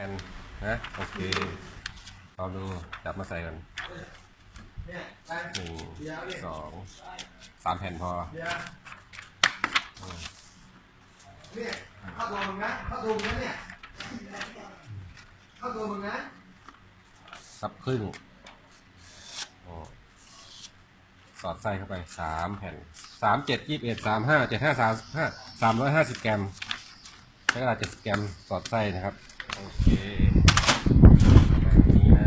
แอนนะโอเคลองดูจับมาใส่กันเนี่ยไปหนึ่งเดี๋ยวเนี่ยสองสามแผ่นพอเดี๋ยวเนี่ยเข้าตัวมึงนะเข้าตัวมึงนะเนี่ยเข้าตัวมึงนะซับครึ่งโอ้สอดไส้เข้าไปสามแผ่นสามเจ็ดยี่สิบเอ็ดสามห้าเจ็ดห้าสามห้าสามร้อยห้าสิบแกรัมใช้เวลาเจ็ดสิบแกรัมสอดไส้นะครับ โอเคแบบนี้นะ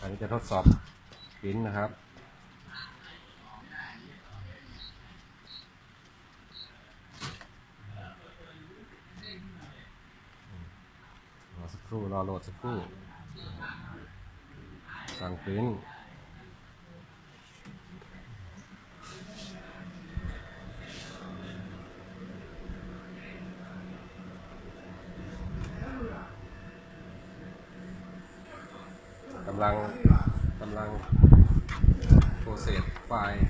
อันนี้จะทดสอบปิ้นนะครับรอสักครู่รอโหลดสักครู่สั่งปิ้นกำลังกำลังโปรเซสไฟล์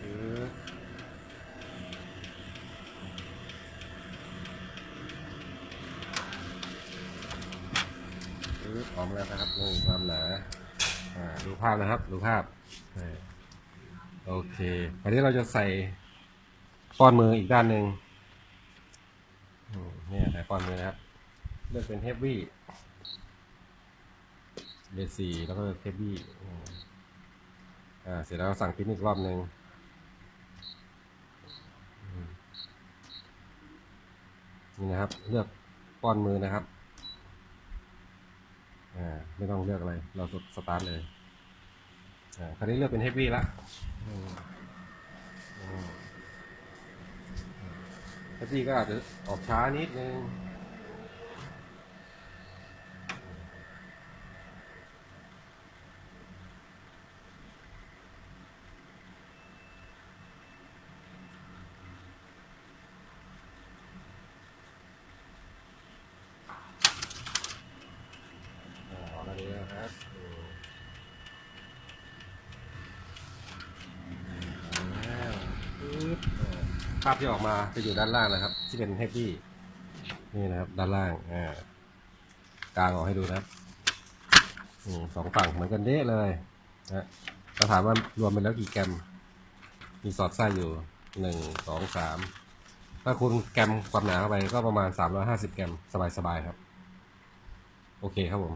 คือปึ๊บพร้อมแล้วนะครับนี่ความหนาอ่าดูภาพนะครับ ดูภาพนี่ โอเคคราวนี้เราจะใส่ป้อนมืออีกด้านหนึ่งนี่ใส่ป้อนมือนะครับ เลือกเป็นเฮฟวี่เบสีแล้วก็เฮฟวี่อ่า เสร็จแล้วสั่งพิมพ์อีกรอบหนึ่งนี่นะครับ เลือกป้อนมือนะครับ อ่า ไม่ต้องเลือกอะไร เรากดสตาร์ทเลย อ่าคราวนี้เลือกเป็นเฮฟวี่ละเฮฟวี่ก็อาจจะออกช้านิดนึงอ่าออกมาเลยนะครับอืมแล้วปึ๊บอ่าภาพที่ออกมาจะอยู่ด้านล่างนะครับ ที่เป็นเฮฟวี่นี่นะครับด้านล่างอ่ากลางออกให้ดูนะครับอืมสองฝั่งเหมือนกันเด้เลยนะเราถามว่ารวมเป็นแล้วกี่แกรม มีสอดไส้อยู่หนึ่งสองสามถ้าคุณแกรมความหนาเข้าไปก็ประมาณสามร้อยห้าสิบแกรม สบายๆครับ โอเคครับผม